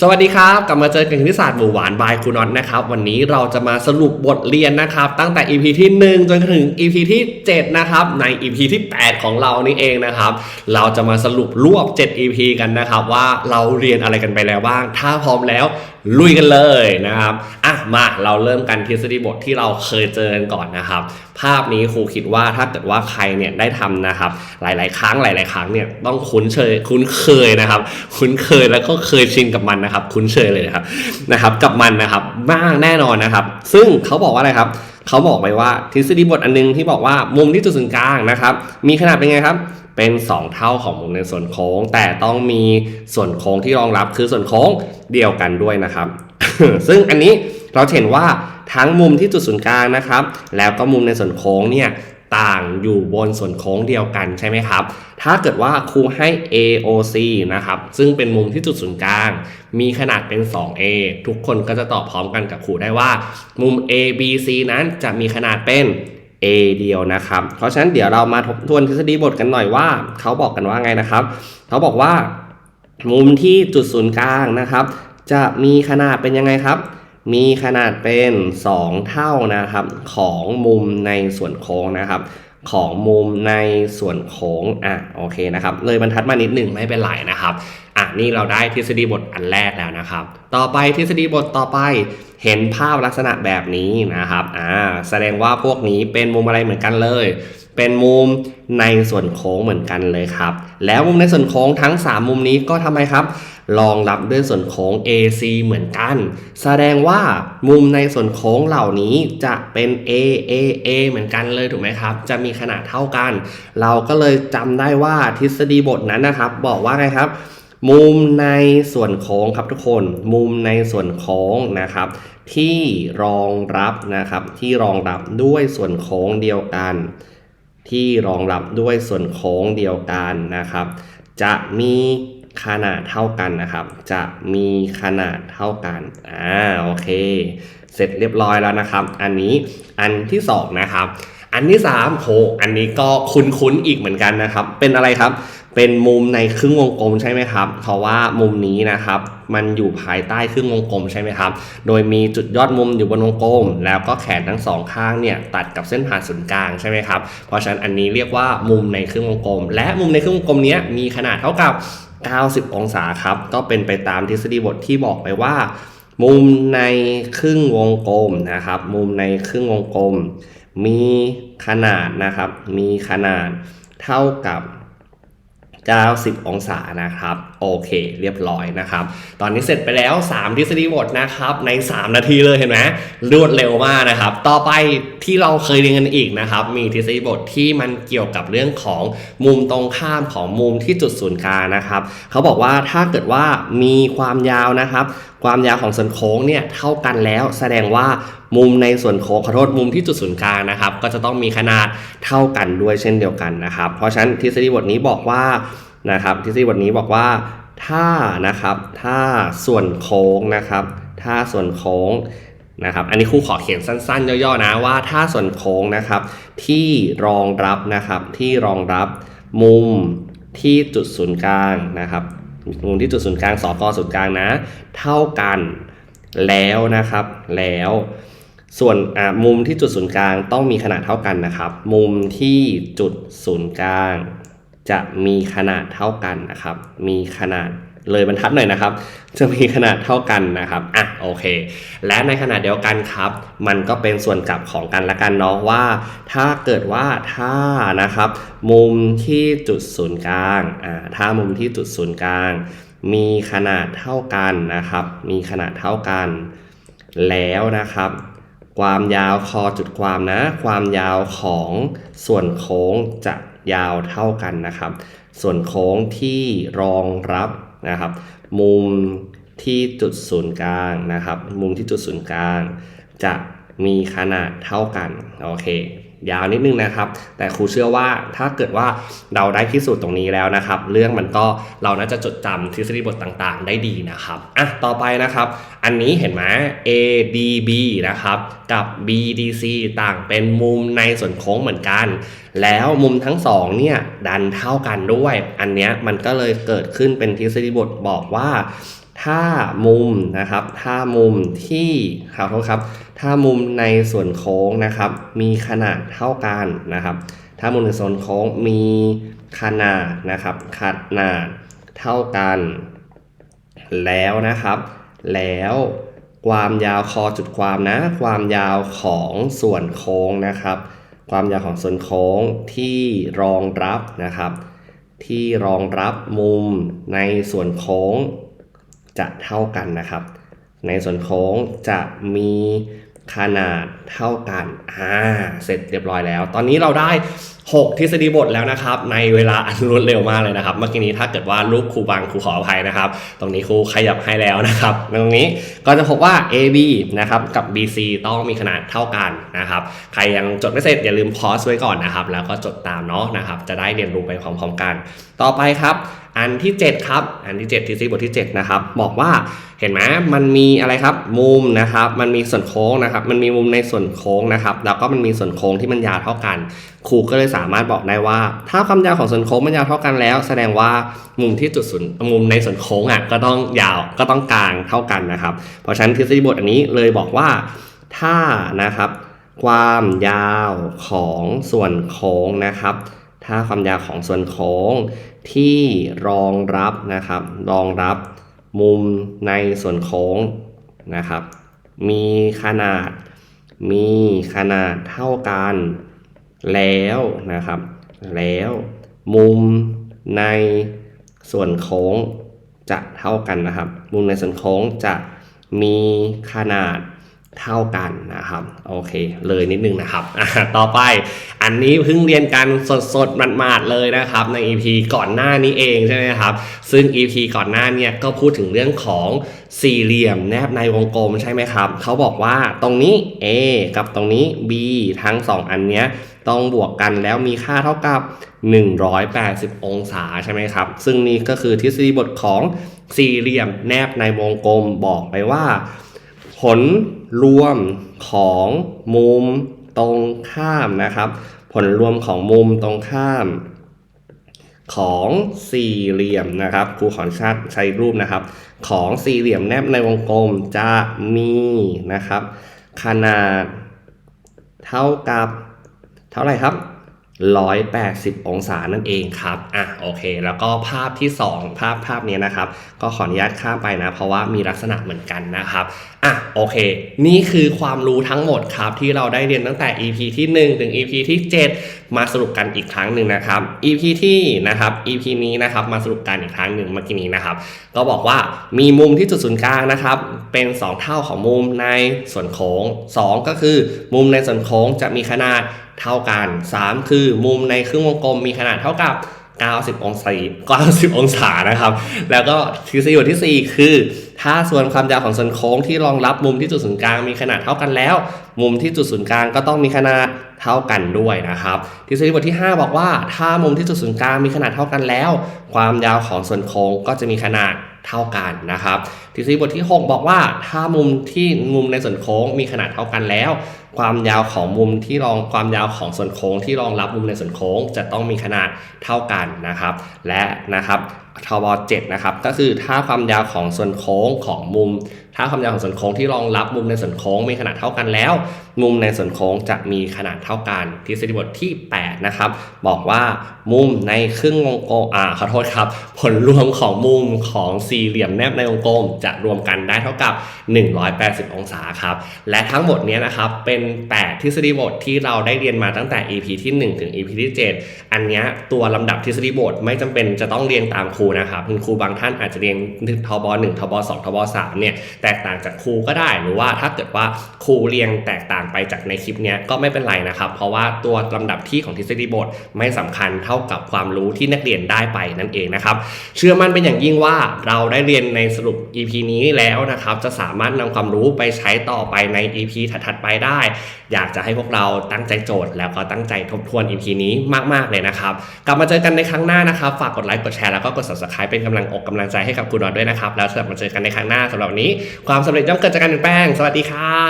สวัสดีครับ กลับมาเจอกันที่ศาสตร์หมู่หวานบายคุณน็อตนะครับ วันนี้เราจะมาสรุปบทเรียนนะครับ ตั้งแต่ EP ที่ 1 จนถึง EP ที่ 7 นะครับ ใน EP ที่ 8 ของเรานี่เองนะครับ เราจะมาสรุปรวบ 7 EP กันนะครับ ว่าเราเรียนอะไรกันไปแล้วบ้าง ถ้าพร้อมแล้ว ลุยกันเลยนะครับอะมาเราเริ่มกันทฤษฎีบทที่เราเคยเจอกันก่อนนะครับ ภาพนี้ครูคิดว่าถ้าเกิดว่าใครเนี่ยได้ทำนะครับ หลาย ๆ ครั้งหลาย ๆ ครั้งเนี่ยต้องคุ้นเคยคุ้นเคยนะครับ คุ้นเคยแล้วก็เคยชินกับมันนะครับ คุ้นเคยเลยนะครับนะครับ กับมันนะครับมากแน่นอนนะครับ ซึ่งเขาบอกว่าอะไรครับ เขาบอกไปว่าทฤษฎีบทอันนึงที่บอกว่ามุมที่จุดศูนย์กลางนะครับ มีขนาดเป็นไงครับเป็น 2 เท่าของมุมในส่วนโค้ง แต่ต้องมีส่วนโค้งที่รองรับคือส่วนโค้งเดียวกันด้วยนะครับ ซึ่งอันนี้เราเห็นว่าทั้งมุมที่จุดศูนย์กลางนะครับ แล้วก็มุมในส่วนโค้งเนี่ย ต่างอยู่บนส่วนโค้งเดียวกันใช่ไหมครับ ถ้าเกิดว่าครูให้ AOC นะครับ ซึ่งเป็นมุมที่จุดศูนย์กลาง มีขนาดเป็น 2A ทุกคนก็จะตอบพร้อมกันกับครูได้ว่า มุม ABC นั้นจะมีขนาดเป็น A เดียวนะครับ เพราะฉะนั้นเดี๋ยวเรามาทบทวนทฤษฎีบทกันหน่อยว่า เขาบอกกันว่าไงนะครับ เขาบอกว่า มุมที่จุดศูนย์กลางนะครับ จะมีขนาดเป็นยังไงครับ มีขนาดเป็น 2 เท่านะครับ ของมุมในส่วนโค้งนะครับ ของมุมในส่วนโค้งอะโอเคนะครับ เลยบรรทัดมานิดหนึ่งไม่เป็นไรนะครับอะนี่เราได้ทฤษฎีบทอันแรกแล้วนะครับ ต่อไปทฤษฎีบทต่อไปเห็นภาพลักษณะแบบนี้นะครับอ่าแสดงว่าพวกนี้เป็นมุมอะไรเหมือนกันเลย เป็นมุมในส่วนโค้งเหมือนกันเลยครับ แล้วมุมในส่วนโค้งทั้ง 3 มุมนี้ก็ทำไมครับรองรับด้วยส่วนโค้ง AC เหมือนกัน แสดงว่ามุมในส่วนโค้งเหล่านี้จะเป็น A A A เหมือนกันเลยถูกไหมครับ จะมีขนาดเท่ากัน เราก็เลยจำได้ว่าทฤษฎีบทนั้นนะครับ บอกว่าไงครับ มุมในส่วนโค้งครับทุกคน มุมในส่วนโค้งนะครับ ที่รองรับนะครับที่รองรับด้วยส่วนโค้งเดียวกัน ที่รองรับด้วยส่วนโค้งเดียวกันนะครับ จะมีขนาดเท่ากันนะครับ จะมีขนาดเท่ากันอ่าโอเค เสร็จเรียบร้อยแล้วนะครับ อันนี้อันที่สองนะครับ อันที่สามโหอันนี้ก็คุ้นๆอีกเหมือนกันนะครับ เป็นอะไรครับ เป็นมุมในครึ่งวงกลมใช่ไหมครับ เพราะว่ามุมนี้นะครับ มันอยู่ภายใต้ครึ่งวงกลมใช่ไหมครับ โดยมีจุดยอดมุมอยู่บนวงกลม แล้วก็แขนทั้งสองข้างเนี่ยตัดกับเส้นผ่านศูนย์กลางใช่ไหมครับ เพราะฉะนั้นอันนี้เรียกว่ามุมในครึ่งวงกลม และมุมในครึ่งวงกลมนี้มีขนาดเท่ากับ 90 องศาครับ ก็เป็นไปตามทฤษฎีบทที่บอกไปว่า มุมในครึ่งวงกลมนะครับ มุมในครึ่งวงกลม มีขนาดนะครับ มีขนาดเท่ากับ 90 องศานะครับโอเค เรียบร้อยนะครับ ตอนนี้เสร็จไปแล้ว 3 ทฤษฎีบทนะครับ ใน 3 นาทีเลยเห็นไหมรวดเร็วมากนะครับ ต่อไปที่เราเคยเรียนกันอีกนะครับ มีทฤษฎีบทที่มันเกี่ยวกับเรื่องของมุมตรงข้ามของมุมที่จุดศูนย์กลางนะครับ เขาบอกว่าถ้าเกิดว่ามีความยาวนะครับ ความยาวของส่วนโค้งเนี่ยเท่ากันแล้ว แสดงว่ามุมในส่วนโค้งขอโทษมุมที่จุดศูนย์กลางนะครับ ก็จะต้องมีขนาดเท่ากันด้วยเช่นเดียวกันนะครับ เพราะฉะนั้นทฤษฎีบทนี้บอกว่า นะครับทฤษฎีบทนี้บอกว่าถ้านะครับถ้าส่วนโค้งนะครับ ถ้าส่วนโค้งนะครับ อันนี้ครูขอเขียนสั้นๆ ย่อๆนะว่าถ้าส่วนโค้งนะครับ ที่รองรับนะครับที่รองรับมุมที่จุดศูนย์กลางนะครับมุมที่จุดศูนย์กลางสกศูนย์กลางนะ เท่ากันแล้วนะครับแล้วส่วนมุมที่จุดศูนย์กลางต้องมีขนาดเท่ากันนะครับ มุมที่จุดศูนย์กลาง จะมีขนาดเท่ากันนะครับ มีขนาดเลยบรรทัดหน่อยนะครับ จะมีขนาดเท่ากันนะครับ อะโอเค และในขณะเดียวกันครับ มันก็เป็นส่วนกลับของกันและกันเนาะว่า ถ้าเกิดว่าถ้านะครับ มุมที่จุดศูนย์กลาง อ่า ถ้ามุมที่จุดศูนย์กลาง มีขนาดเท่ากันนะครับ มีขนาดเท่ากัน แล้วนะครับ ความยาวคอจุดความนะ ความยาวของส่วนโค้งจะ ยาวเท่ากันนะครับ ส่วนโค้งที่รองรับนะครับ มุมที่จุดศูนย์กลางนะครับ มุมที่จุดศูนย์กลาง จะ มีขนาดเท่ากันโอเค ยาวนิดนึงนะครับ แต่ครูเชื่อว่าถ้าเกิดว่าเราได้พิสูจน์ตรงนี้แล้วนะครับ เรื่องมันก็เราน่าจะจดจำทฤษฎีบทต่างๆ ได้ดีนะครับอะต่อไปนะครับ อันนี้เห็นไหม ADB นะครับกับ BDC ต่างเป็นมุมในส่วนโค้งเหมือนกัน แล้วมุมทั้งสองเนี่ยดันเท่ากันด้วย อันเนี้ยมันก็เลยเกิดขึ้นเป็นทฤษฎีบทบอกว่า ถ้ามุมนะครับ ถ้ามุมที่ขอโทษครับ ถ้ามุมในส่วนโค้งนะครับ มีขนาดเท่ากันนะครับ ถ้ามุมในส่วนโค้งมีขนาดนะครับ ขนาดเท่ากัน แล้วนะครับ แล้วความยาวคอจุดความนะ ความยาวของส่วนโค้งนะครับ ความยาวของส่วนโค้งที่รองรับนะครับ ที่รองรับมุมในส่วนโค้ง จะเท่ากันนะครับ ในส่วนโค้งจะมีขนาดเท่ากัน อ่า เสร็จเรียบร้อยแล้ว ตอนนี้เราได้ 6 ทฤษฎีบทแล้วนะครับ ในเวลาอันรวดเร็วมากเลยนะครับ เมื่อกี้นี้ถ้าเกิดว่ารูปครูบางครูขออภัยนะครับ ตรงนี้ครูขยับให้แล้วนะครับ ตรงนี้ก็จะพบว่า AB นะครับ กับ BC ต้องมีขนาดเท่ากันนะครับ ใครยังจดไม่เสร็จอย่าลืมพอสไว้ก่อนนะครับ แล้วก็จดตามเนาะนะครับ จะได้เรียนรู้ไปพร้อมๆกัน ต่อไปครับ อันที่ 7 ครับ อันที่7ทฤษฎีบทที่ 7 นะครับ บอกว่าเห็นไหมมันมีอะไรครับ มุมนะครับ มันมีส่วนโค้งนะครับ มันมีมุมในส่วนโค้งนะครับ แล้วก็มันมีส่วนโค้งที่มันยาวเท่ากัน ครูก็เลยสามารถบอกได้ว่า ถ้าความยาวของส่วนโค้งมันยาวเท่ากันแล้ว แสดงว่ามุมที่จุดศูนย์มุมในส่วนโค้งอะก็ต้องยาวก็ต้องกลางเท่ากันนะครับ เพราะฉะนั้นทฤษฎีบทอันนี้เลยบอกว่าถ้านะครับ ความยาวของส่วนโค้งนะครับ ถ้าความยาวของส่วนโค้งที่รองรับนะครับ รองรับมุมในส่วนโค้งนะครับ มีขนาด มีขนาดเท่ากันแล้วนะครับ แล้วมุมในส่วนโค้งจะเท่ากันนะครับ มุมในส่วนโค้งจะมีขนาด เท่ากันนะครับโอเคเลยนิดนึงนะครับ ต่อไปอันนี้เพิ่งเรียนกันสดๆหมาดๆเลยนะครับ ใน EP ก่อนหน้านี้เองใช่ไหมครับ ซึ่ง EP ก่อนหน้าเนี่ยก็พูดถึงเรื่องของสี่เหลี่ยมแนบในวงกลมใช่ไหมครับเขาบอกว่าตรงนี้ A กับตรงนี้ B ทั้ง 2 อันเนี้ยต้องบวกกันแล้วมีค่าเท่ากับ 180 องศาใช่ไหมครับ ซึ่งนี่ก็คือทฤษฎีบทของสี่เหลี่ยมแนบในวงกลมบอกไปว่า ผลรวมของมุมตรงข้ามนะครับ ผลรวมของมุมตรงข้ามของสี่เหลี่ยมนะครับครูขอชาติใช้รูปนะครับ ของสี่เหลี่ยมแนบในวงกลมจะมีนะครับ ขนาดเท่ากับเท่าไหร่ครับ 180 องศานั่นเองครับ อะโอเค แล้วก็ภาพที่ 2 ภาพภาพนี้นะครับ ก็ขออนุญาตข้ามไปนะ เพราะว่ามีลักษณะเหมือนกันนะครับ อะโอเค นี่คือความรู้ทั้งหมดครับที่เราได้เรียนตั้งแต่ EP ที่ 1 ถึง EP ที่ 7มาสรุปกันอีกครั้งหนึ่งนะครับ EP ที่นะครับ EP นี้นะครับมาสรุปกันอีกครั้งหนึ่งเมื่อกี้นี้นะครับ ก็บอกว่ามีมุมที่จุดศูนย์กลางนะครับ เป็น 2 เท่าของมุมในส่วนโค้ง 2 ก็คือมุมในส่วนโค้งจะมีขนาดเท่ากัน 3 คือมุมในครึ่งวงกลมมีขนาดเท่ากับ90 องศา90 องศานะครับ แล้วก็ทฤษฎีที่ 4 คือ ถ้าส่วนความยาวของส่วนโค้งที่รองรับมุมที่จุดศูนย์กลางมีขนาดเท่ากันแล้ว มุมที่จุดศูนย์กลางก็ต้องมีขนาดเท่ากันด้วยนะครับทฤษฎีบทที่ 5 บอกว่า ถ้ามุมที่จุดศูนย์กลางมีขนาดเท่ากันแล้ว ความยาวของส่วนโค้งก็จะมีขนาดเท่ากันนะครับทฤษฎีบทที่ 6 บอกว่า ถ้ามุมที่มุมในส่วนโค้งมีขนาดเท่ากันแล้ว ความยาวของมุมที่รองความยาวของส่วนโค้งที่รองรับมุมในส่วนโค้ง จะต้องมีขนาดเท่ากันนะครับ และนะครับทบ7นะครับก็คือถ้าความยาวของส่วนโค้งของมุม ถ้าความยาวของส่วนโค้งที่รองรับมุมในส่วนโค้งมีขนาดเท่ากันแล้ว มุมในส่วนโค้งจะมีขนาดเท่ากันทฤษฎีบทที่ 8 นะครับ บอกว่ามุมในครึ่งวงกลมอ่าขอโทษครับ ผลรวมของมุมของสี่เหลี่ยมแนบในวงกลม จะรวมกันได้เท่ากับ 180 องศาครับ และทั้งหมดนี้นะครับเป็น 8 ทฤษฎีบทที่เราได้เรียนมาตั้งแต่ EP ที่ 1 ถึง EP ที่ 7 อันนี้ตัวลำดับทฤษฎีบทไม่จำเป็นจะต้องเรียงตามครูนะครับคุณครูบางท่านอาจจะเรียงทบ1ทบ2ทบ3เนี่ยแตกต่างจากครูก็ได้ หรือว่าถ้าเกิดว่าครูเรียงแตกต่างไปจากในคลิปนี้ก็ไม่เป็นไรนะครับ เพราะว่าตัวลำดับที่ของทฤษฎีบทไม่สำคัญเท่ากับความรู้ที่นักเรียนได้ไปนั่นเองนะครับเชื่อมั่นเป็นอย่างยิ่งว่าเราได้เรียนในสรุป EP นี้แล้วนะครับ จะสามารถนำความรู้ไปใช้ต่อไปใน EP ถัดๆไปได้ อยากจะให้พวกเราตั้งใจโจทย์ แล้วก็ตั้งใจทบทวน EP นี้มากๆเลยนะครับ กลับมาเจอกันในครั้งหน้านะครับ ฝากกดไลค์กดแชร์แล้วก็กด subscribe เป็นกำลังอกกำลังใจให้กับครูดอนด้วยนะครับ แล้วกลับมาเจอกันในครั้งหน้าสำหรับวันนี้ความสำเร็จย่อมเกิดจากการเปลี่ยนแปลง สวัสดีค่ะ